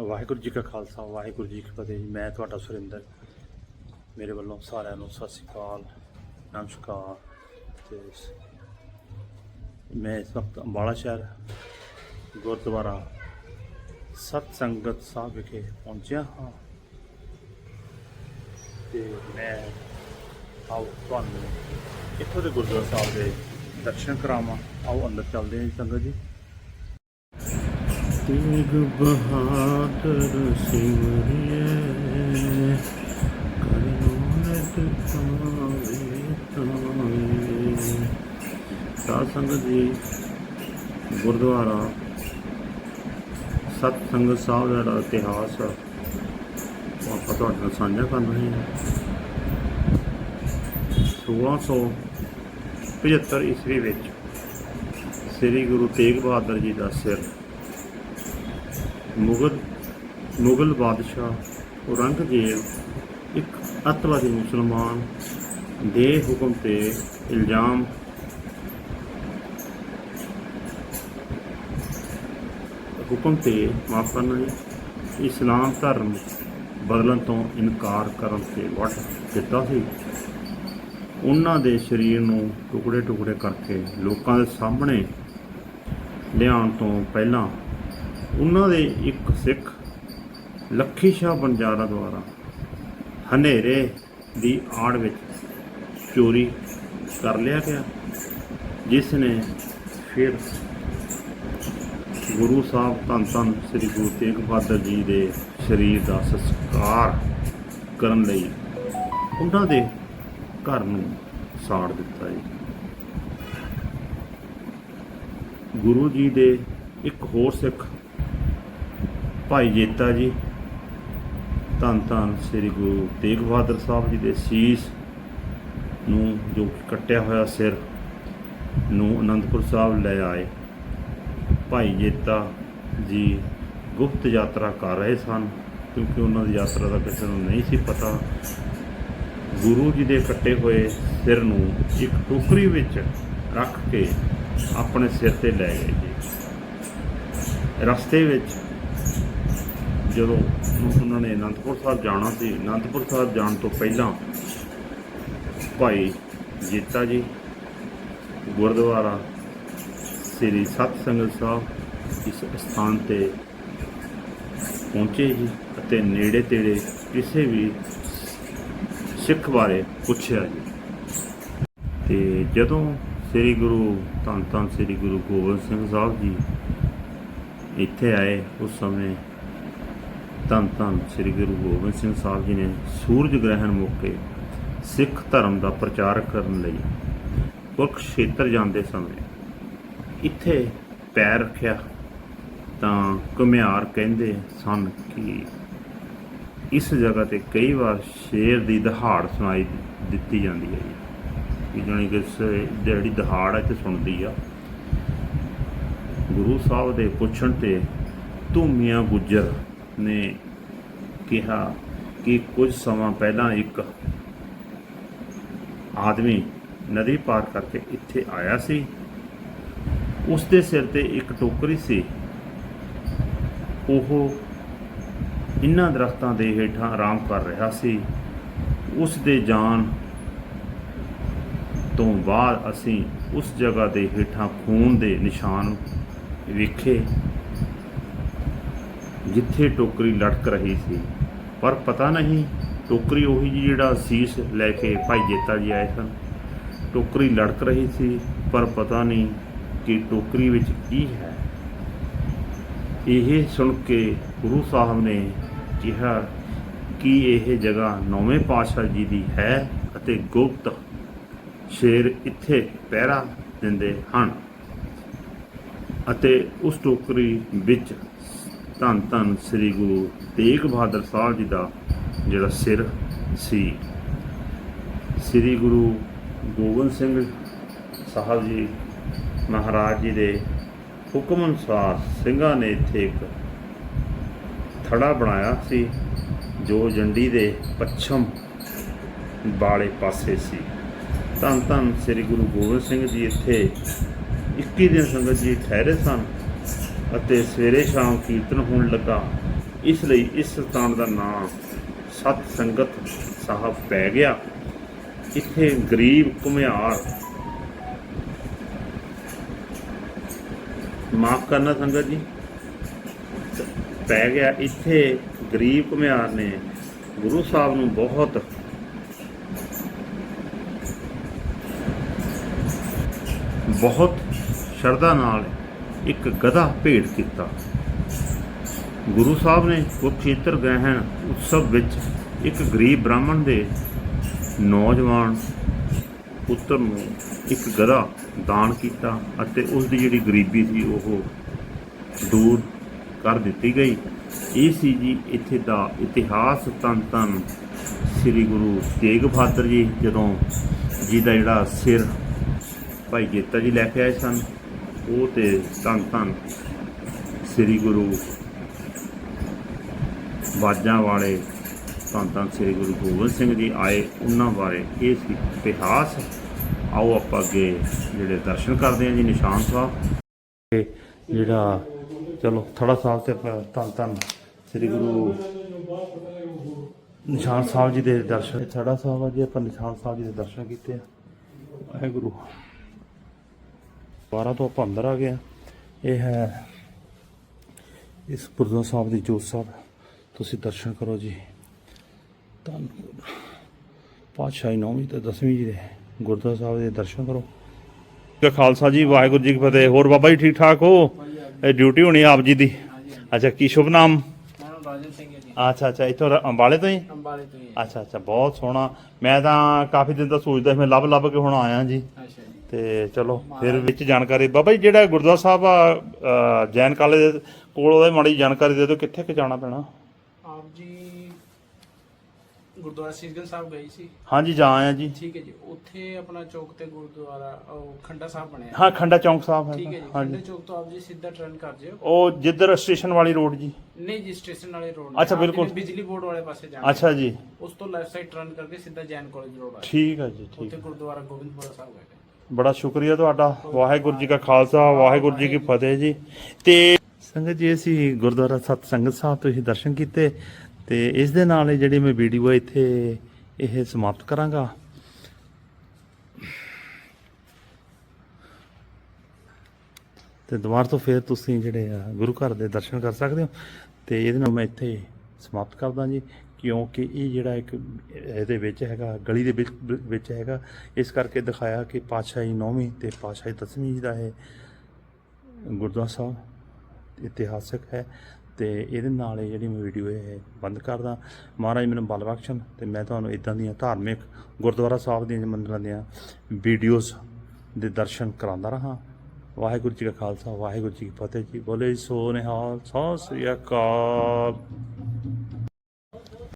ਵਾਹਿਗੁਰੂ ਜੀ ਕਾ ਖਾਲਸਾ, ਵਾਹਿਗੁਰੂ ਜੀ ਕੀ ਫਤਿਹ ਮੈਂ ਤੁਹਾਡਾ ਸੁਰਿੰਦਰ। ਮੇਰੇ ਵੱਲੋਂ ਸਾਰਿਆਂ ਨੂੰ ਸਤਿ ਸ੍ਰੀ ਅਕਾਲ, ਨਮਸਕਾਰ। ਤੇ ਮੈਂ ਇਸ ਵਕਤ ਅੰਬਾਲਾ ਸ਼ਹਿਰ, ਗੁਰਦੁਆਰਾ ਸਤ ਸੰਗਤ ਸਾਹਿਬ ਵਿਖੇ ਪਹੁੰਚਿਆ ਹਾਂ। ਤੇ ਮੈਂ ਆਓ ਤੁਹਾਨੂੰ ਇੱਥੋਂ ਦੇ ਗੁਰਦੁਆਰਾ ਸਾਹਿਬ ਦੇ ਦਰਸ਼ਨ ਕਰਾਵਾਂ। ਆਓ ਅੰਦਰ ਚੱਲਦੇ ਹਾਂ ਜੀ ਸੰਗਤ ਜੀ। ਤੇਗ ਬਹਾਦਰ ਸਿਮਰਿਏ ਕਰਨੋਨਤ ਪਾਵੇ ਤਾਏ ਸਾਧ ਸੰਗਤ ਜੀ ਗੁਰਦੁਆਰਾ ਸਤ ਸੰਗਤ ਸਾਹਿਬ ਦਾ ਜਿਹੜਾ ਇਤਿਹਾਸ ਆ, ਉਹ ਆਪਾਂ ਤੁਹਾਡੇ ਨਾਲ ਸਾਂਝਾ ਕਰ ਰਹੇ ਹਾਂ। 1675 ਈਸਵੀ ਵਿੱਚ ਸ੍ਰੀ ਗੁਰੂ ਤੇਗ ਬਹਾਦਰ ਜੀ ਦਾ ਸਿਰ ਮੁਗਲ ਮੁਗਲ ਬਾਦਸ਼ਾਹ ਔਰੰਗਜ਼ੇਬ ਇੱਕ ਅੱਤਵਾਦੀ ਮੁਸਲਮਾਨ ਦੇ ਹੁਕਮ ਤੇ ਇਲਜ਼ਾਮ ਹੁਕਮ ਤੇ ਮਾਫ ਕਰਨ ਲਈ ਇਸਲਾਮ ਧਰਮ ਬਦਲਣ ਤੋਂ ਇਨਕਾਰ ਕਰਨ ਤੇ ਵੱਟ ਦਿੱਤਾ ਸੀ। ਉਹਨਾਂ ਦੇ ਸਰੀਰ ਨੂੰ ਟੁਕੜੇ ਟੁਕੜੇ ਕਰਕੇ ਲੋਕਾਂ ਦੇ ਸਾਹਮਣੇ ਲਿਆਉਣ ਤੋਂ ਪਹਿਲਾਂ ਉਹਨਾਂ ਦੇ ਇੱਕ ਸਿੱਖ, ਲੱਖੀ ਸ਼ਾਹ ਬੰਜਾਰਾ ਦੁਆਰਾ ਹਨੇਰੇ ਦੀ ਆੜ ਵਿੱਚ ਚੋਰੀ ਕਰ ਲਿਆ ਗਿਆ, ਜਿਸ ਨੇ ਫਿਰ ਗੁਰੂ ਸਾਹਿਬ ਧੰਨ ਧੰਨ ਸ੍ਰੀ ਗੁਰੂ ਤੇਗ ਬਹਾਦਰ ਜੀ ਦੇ ਸਰੀਰ ਦਾ ਸੰਸਕਾਰ ਕਰਨ ਲਈ ਉਹਨਾਂ ਦੇ ਘਰ ਨੂੰ ਸਾੜ ਦਿੱਤਾ ਜੀ। ਗੁਰੂ ਜੀ ਦੇ ਇੱਕ ਹੋਰ ਸਿੱਖ ਭਾਈ ਜੇਤਾ ਜੀ, ਧੰਨ ਧੰਨ ਸ੍ਰੀ ਗੁਰੂ ਤੇਗ ਬਹਾਦਰ ਸਾਹਿਬ ਜੀ ਦੇ ਸੀਸ ਨੂੰ ਜੋ ਕੱਟਿਆ ਹੋਇਆ ਸਿਰ ਨੂੰ ਅਨੰਦਪੁਰ ਸਾਹਿਬ ਲੈ ਆਏ। ਭਾਈ ਜੇਤਾ ਜੀ ਗੁਪਤ ਯਾਤਰਾ ਕਰ ਰਹੇ ਸਨ, ਕਿਉਂਕਿ ਉਹਨਾਂ ਦੀ ਯਾਤਰਾ ਦਾ ਕਿਸੇ ਨੂੰ ਨਹੀਂ ਸੀ ਪਤਾ। ਗੁਰੂ ਜੀ ਦੇ ਕੱਟੇ ਹੋਏ ਸਿਰ ਨੂੰ ਇੱਕ ਟੋਕਰੀ ਵਿੱਚ ਰੱਖ ਕੇ ਆਪਣੇ ਸਿਰ ਤੇ ਲੈ ਗਏ ਜੀ। ਰਸਤੇ ਵਿੱਚ ਜਦੋਂ ਉਹਨਾਂ ਨੇ ਅਨੰਦਪੁਰ ਸਾਹਿਬ ਜਾਣਾ ਸੀ, ਅਨੰਦਪੁਰ ਸਾਹਿਬ ਜਾਣ ਤੋਂ ਪਹਿਲਾਂ ਭਾਈ ਜੀਤਾ ਜੀ, ਗੁਰਦੁਆਰਾ ਸ੍ਰੀ ਸਤ ਸੰਗਤ ਸਾਹਿਬ ਇਸ ਸਥਾਨ ਤੇ ਪਹੁੰਚੇ ਜੀ ਅਤੇ ਨੇੜੇ ਤੇੜੇ ਕਿਸੇ ਵੀ ਸਿੱਖ ਬਾਰੇ ਪੁੱਛਿਆ ਜੀ। ਤੇ ਜਦੋਂ ਸ੍ਰੀ ਗੁਰੂ ਧੰਨ ਧੰਨ ਸ੍ਰੀ ਗੁਰੂ ਗੋਬਿੰਦ ਸਿੰਘ ਸਾਹਿਬ ਜੀ ਇੱਥੇ ਆਏ, ਉਸ ਸਮੇਂ ਧੰਨ ਧੰਨ ਸ੍ਰੀ ਗੁਰੂ ਗੋਬਿੰਦ ਸਿੰਘ ਸਾਹਿਬ ਜੀ ਨੇ ਸੂਰਜ ਗ੍ਰਹਿਣ ਮੌਕੇ ਸਿੱਖ ਧਰਮ ਦਾ ਪ੍ਰਚਾਰ ਕਰਨ ਲਈ ਕੁਰਕਸ਼ੇਤਰ ਜਾਂਦੇ ਸਮੇਂ ਇੱਥੇ ਪੈਰ ਰੱਖਿਆ ਤਾਂ ਘੁਮਿਆਰ ਕਹਿੰਦੇ ਸਨ ਕਿ ਇਸ ਜਗ੍ਹਾ ਤੇ ਕਈ ਵਾਰ ਸ਼ੇਰ ਦੀ ਦਹਾੜ ਸੁਣਾਈ ਦਿੱਤੀ ਜਾਂਦੀ ਹੈ ਜੀ। ਕਿ ਜਾਣੀ ਕਿ ਸ- ਜਿਹੜੀ ਦਹਾੜ ਹੈ ਤੇ ਸੁਣਦੀ ਆ। ਗੁਰੂ ਸਾਹਿਬ ਦੇ ਪੁੱਛਣ ਤੇ ਧੂਮੀਆਂ ਗੁੱਜਰ ਨੇ ਕਿਹਾ ਕਿ ਕੁਝ ਸਮਾਂ ਪਹਿਲਾਂ ਇੱਕ ਆਦਮੀ ਨਦੀ ਪਾਰ ਕਰਕੇ ਇੱਥੇ ਆਇਆ ਸੀ। ਉਸ ਦੇ ਸਿਰ ਤੇ ਇੱਕ ਟੋਕਰੀ ਸੀ। ਉਹ ਇਨ੍ਹਾਂ ਦਰਖਤਾਂ ਦੇ ਹੇਠਾਂ ਆਰਾਮ ਕਰ ਰਿਹਾ ਸੀ। ਉਸ ਦੇ ਜਾਣ ਤੋਂ ਬਾਅਦ ਅਸੀਂ ਉਸ ਜਗ੍ਹਾ ਦੇ ਹੇਠਾਂ ਖੂਨ ਦੇ ਨਿਸ਼ਾਨ ਵੇਖੇ। ਜਿੱਥੇ ਟੋਕਰੀ ਲਟਕ ਰਹੀ ਸੀ। ਪਰ ਪਤਾ ਨਹੀਂ, ਟੋਕਰੀ ਉਹੀ ਜਿਹੀ ਜਿਹੜਾ ਸੀਸ ਲੈ ਕੇ ਭਾਈ ਜੇਤਾ ਜੀ ਆਏ ਸਨ। ਟੋਕਰੀ ਲੜਕ ਰਹੀ ਸੀ, ਪਰ ਪਤਾ ਨਹੀਂ ਕਿ ਟੋਕਰੀ ਵਿੱਚ ਕੀ ਹੈ। ਇਹ ਸੁਣ ਕੇ ਗੁਰੂ ਸਾਹਿਬ ਨੇ ਕਿਹਾ, ਕਿ ਇਹ ਜਗ੍ਹਾ ਨੌਵੇਂ ਪਾਤਸ਼ਾਹ ਜੀ ਦੀ ਹੈ ਅਤੇ ਗੁਪਤ ਸ਼ੇਰ ਇੱਥੇ ਪਹਿਰਾ ਦਿੰਦੇ ਹਨ? ਅਤੇ ਉਸ ਟੋਕਰੀ ਵਿੱਚ ਧੰਨ ਧੰਨ ਸ੍ਰੀ ਗੁਰੂ ਤੇਗ ਬਹਾਦਰ ਸਾਹਿਬ ਜੀ ਦਾ ਜਿਹੜਾ ਸਿਰ ਸੀ। ਸ੍ਰੀ ਗੁਰੂ ਗੋਬਿੰਦ ਸਿੰਘ ਸਾਹਿਬ ਜੀ ਮਹਾਰਾਜ ਜੀ ਦੇ ਹੁਕਮ ਅਨੁਸਾਰ ਸਿੰਘਾਂ ਨੇ ਇੱਥੇ ਇੱਕ ਥੜਾ ਬਣਾਇਆ ਸੀ, ਜੋ ਜੰਡੀ ਦੇ ਪੱਛਮ ਵਾਲੇ ਪਾਸੇ ਸੀ। ਧੰਨ ਧੰਨ ਸ੍ਰੀ ਗੁਰੂ ਗੋਬਿੰਦ ਸਿੰਘ ਜੀ ਇੱਥੇ 21 ਦਿਨ ਸੰਗਤ ਜੀ ਠਹਿਰੇ ਸਨ। ਅਤੇ ਸਵੇਰੇ ਸ਼ਾਮ ਕੀਰਤਨ ਹੋਣ ਲੱਗਾ। ਇਸ ਲਈ ਇਸ ਸਥਾਨ ਦਾ ਨਾਮ ਸਤ ਸੰਗਤ ਸਾਹਿਬ ਪੈ ਗਿਆ। ਇੱਥੇ ਗਰੀਬ ਘੁਮਿਆਰ, ਮਾਫ ਕਰਨਾ ਸੰਗਤ ਜੀ, ਪੈ ਗਿਆ। ਇੱਥੇ ਗਰੀਬ ਘੁਮਿਆਰ ਨੇ ਗੁਰੂ ਸਾਹਿਬ ਨੂੰ ਬਹੁਤ ਬਹੁਤ ਸ਼ਰਧਾ ਨਾਲ ਇੱਕ ਗਧਾ ਭੇਟ ਕੀਤਾ। ਗੁਰੂ ਸਾਹਿਬ ਨੇ ਕੁਰਕਸ਼ੇਤਰ ਗ੍ਰਹਿਣ ਉਤਸਵ ਵਿੱਚ ਇੱਕ ਗਰੀਬ ਬ੍ਰਾਹਮਣ ਦੇ ਨੌਜਵਾਨ ਪੁੱਤਰ ਨੂੰ ਇੱਕ ਗਧਾ ਦਾਨ ਕੀਤਾ ਅਤੇ ਉਸ ਦੀ ਜਿਹੜੀ ਗਰੀਬੀ ਸੀ ਉਹ ਦੂਰ ਕਰ ਦਿੱਤੀ ਗਈ। ਇਹ ਸੀ ਜੀ ਇੱਥੇ ਦਾ ਇਤਿਹਾਸ। ਤਨ ਤਨ ਸ੍ਰੀ ਗੁਰੂ ਤੇਗ ਬਹਾਦਰ ਜੀ, ਜਦੋਂ ਜੀ ਦਾ ਜਿਹੜਾ ਸਿਰ ਭਾਈ ਜੇਤਾ ਜੀ ਲੈ ਕੇ ਆਏ ਸਨ ਉਹ ਤੇ ਧੰਨ ਧੰਨ ਸ੍ਰੀ ਗੁਰੂ ਬਾਜਾਂ ਵਾਲੇ ਧੰਨ ਧੰਨ ਸ੍ਰੀ ਗੁਰੂ ਗੋਬਿੰਦ ਸਿੰਘ ਜੀ ਆਏ ਉਹਨਾਂ ਬਾਰੇ ਇਹ ਸੀ ਇਤਿਹਾਸ। ਆਓ ਆਪਾਂ ਅੱਗੇ ਜਿਹੜੇ ਦਰਸ਼ਨ ਕਰਦੇ ਹਾਂ ਜੀ, ਨਿਸ਼ਾਨ ਸਾਹਿਬ। ਤੇ ਜਿਹੜਾ, ਚਲੋ, ਥੜਾ ਸਾਹਿਬ ਤੇ ਆਪਾਂ ਧੰਨ ਧੰਨ ਸ੍ਰੀ ਗੁਰੂ ਨਿਸ਼ਾਨ ਸਾਹਿਬ ਜੀ ਦੇ ਦਰਸ਼ਨ ਥੜਾ ਸਾਹਿਬ ਆ ਜੀ, ਆਪਾਂ ਨਿਸ਼ਾਨ ਸਾਹਿਬ ਜੀ ਦੇ ਦਰਸ਼ਨ ਕੀਤੇ ਆ। ਵਾਹਿਗੁਰੂ। 12 ਤੋਂ ਆਪਾਂ ਅੰਦਰ ਆ ਗਏ ਆ। ਇਹ ਹੈ ਇਸ ਗੁਰਦੁਆਰਾ ਸਾਹਿਬ ਦੀ ਜੋਤ ਸਾਹਿਬ। ਤੁਸੀਂ ਦਰਸ਼ਨ ਕਰੋ ਜੀ। ਤਾਂ ਪਾਤਸ਼ਾਹੀ ਨੌਵੀਂ ਤੇ ਦਸਵੀਂ ਜੀ ਦੇ ਗੁਰਦੁਆਰਾ ਸਾਹਿਬ ਦੇ ਦਰਸ਼ਨ ਕਰੋ। ਜੀ ਖਾਲਸਾ ਜੀ ਵਾਹਿਗੁਰੂ ਜੀ ਕੀ ਫਤਿਹ। ਹੋਰ ਬਾਬਾ ਜੀ ਠੀਕ ਠਾਕ ਹੋ? ਇਹ ਡਿਊਟੀ ਹੋਣੀ ਆਪ ਜੀ ਦੀ। ਅੱਛਾ ਕੀ ਸ਼ੁਭ ਨਾਮ? ਅੱਛਾ ਅੱਛਾ ਇੱਥੋਂ ਅੰਬਾਲੇ ਤੋਂ ਹੀ ਅੰਬਾਲੇ ਤੋਂ ਹੀ। ਅੱਛਾ ਅੱਛਾ ਬਹੁਤ ਸੋਹਣਾ। ਮੈਂ ਤਾਂ ਕਾਫੀ ਦਿਨ ਤੋਂ ਸੋਚਦਾ ਸੀ ਮੈਂ ਲੱਭ ਲੱਭ ਕੇ ਹੁਣ ਆਇਆ ਜੀ। ਅੱਛਾ ਜੀ। ਤੇ ਚਲੋ ਫਿਰ ਵਿੱਚ ਜਾਣਕਾਰੀ ਬਾਬਾ ਜੀ ਜਿਹੜਾ ਗੁਰਦੁਆਰਾ ਸਾਹਿਬ ਆ ਜੈਨ ਕਾਲਜ ਦੇ ਕੋਲ ਉਹਦੇ ਮਾੜੀ ਜਾਣਕਾਰੀ ਦੇ ਦਿਓ ਕਿੱਥੇ ਕਿ ਜਾਣਾ ਪੈਣਾ? ਆਪ ਜੀ ਗੁਰਦੁਆਰਾ ਸੀਸਗੰਜ ਸਾਹਿਬ ਗਏ ਸੀ। ਹਾਂਜੀ ਜਾ ਆਇਆ ਜੀ। ਠੀਕ ਹੈ ਜੀ ਉੱਥੇ ਆਪਣਾ ਚੌਕ ਤੇ ਗੁਰਦੁਆਰਾ ਉਹ ਖੰਡਾ ਸਾਹਿਬ ਬਣਿਆ। ਹਾਂ ਖੰਡਾ ਚੌਂਕ ਸਾਹਿਬ ਠੀਕ ਹੈ ਜੀ ਖੰਡਾ ਚੌਕ ਤੋਂ ਆਪ ਜੀ ਸਿੱਧਾ ਟਰਨ ਕਰ ਜਿਓ। ਉਹ ਜਿੱਧਰ ਸਟੇਸ਼ਨ ਵਾਲੀ ਰੋਡ ਜੀ। ਨਹੀਂ ਜੀ ਸਟੇਸ਼ਨ ਵਾਲੇ ਰੋਡ ਅੱਛਾ, ਬਿਲਕੁਲ। ਬਿਜਲੀ ਬੋਰਡ ਵਾਲੇ ਪਾਸੇ ਜਾਣਾ। ਅੱਛਾ ਜੀ। ਉਸ ਤੋਂ ਲੈਫਟ ਸਾਈਡ ਟਰਨ ਕਰਕੇ ਸਿੱਧਾ ਜੈਨ ਕਾਲਜ ਰੋਡ ਆ। ਠੀਕ ਹੈ ਜੀ ਠੀਕ ਉੱਥੇ ਗੁਰਦੁਆਰਾ ਗੋਬਿੰਦਪੁਰਾ ਸਾਹਿਬ ਹੈ ਬੜਾ ਸ਼ੁਕਰੀਆ ਤੁਹਾਡਾ। ਵਾਹਿਗੁਰੂ ਜੀ ਕਾ ਖਾਲਸਾ, ਵਾਹਿਗੁਰੂ ਜੀ ਕੀ ਫਤਿਹ ਜੀ। ਤੇ ਸੰਗਤ ਜੀ, ਅਸੀਂ ਗੁਰਦੁਆਰਾ ਸਤ ਸੰਗਤ ਸਾਹਿਬ ਤੋਂ ਹੀ ਦਰਸ਼ਨ ਕੀਤੇ ਤੇ ਇਸ ਦੇ ਨਾਲ ਹੀ ਜਿਹੜੀ ਮੈਂ ਵੀਡੀਓ ਇੱਥੇ ਇਹ ਸਮਾਪਤ ਕਰਾਂਗਾ। ਤੇ ਦੁਬਾਰਾ ਤੋਂ ਫਿਰ ਤੁਸੀਂ ਜਿਹੜੇ ਆ ਗੁਰੂ ਘਰ ਦੇ ਦਰਸ਼ਨ ਕਰ ਸਕਦੇ ਹੋ ਤੇ ਇਹਦੇ ਨਾਲ ਮੈਂ ਇੱਥੇ ਸਮਾਪਤ ਕਰਦਾ ਜੀ। ਕਿਉਂਕਿ ਇਹ ਜਿਹੜਾ ਇੱਕ, ਇਹਦੇ ਵਿੱਚ ਹੈਗਾ, ਗਲੀ ਦੇ ਵਿੱਚ ਹੈਗਾ। ਇਸ ਕਰਕੇ ਦਿਖਾਇਆ ਕਿ ਪਾਤਸ਼ਾਹੀ ਨੌਵੀਂ ਤੇ ਪਾਤਸ਼ਾਹੀ ਦਸਵੀਂ ਜੀ ਦਾ ਇਹ ਗੁਰਦੁਆਰਾ ਸਾਹਿਬ ਇਤਿਹਾਸਕ ਹੈ। ਤੇ ਇਹਦੇ ਨਾਲ ਇਹ ਜਿਹੜੀ ਮੈਂ ਵੀਡੀਓ ਇਹ ਬੰਦ ਕਰਦਾ। ਮਹਾਰਾਜ ਮੈਨੂੰ ਬਲ ਬਖਸ਼ਣ ਤੇ ਮੈਂ ਤੁਹਾਨੂੰ ਇਦਾਂ ਦੀਆਂ ਧਾਰਮਿਕ ਗੁਰਦੁਆਰਾ ਸਾਹਿਬ ਦੀਆਂ ਮੰਦਰਾਂ ਦੀਆਂ ਵੀਡੀਓਜ਼ ਦੇ ਦਰਸ਼ਨ ਕਰਾਉਂਦਾ ਰਹਾ। ਵਾਹਿਗੁਰੂ ਜੀ ਕਾ ਖਾਲਸਾ, ਵਾਹਿਗੁਰੂ ਜੀ ਕੀ ਫਤਿਹ ਜੀ। ਬੋਲੇ ਸੋ ਨਿਹਾਲ ਸਤਿ ਸ੍ਰੀ ਅਕਾਲ।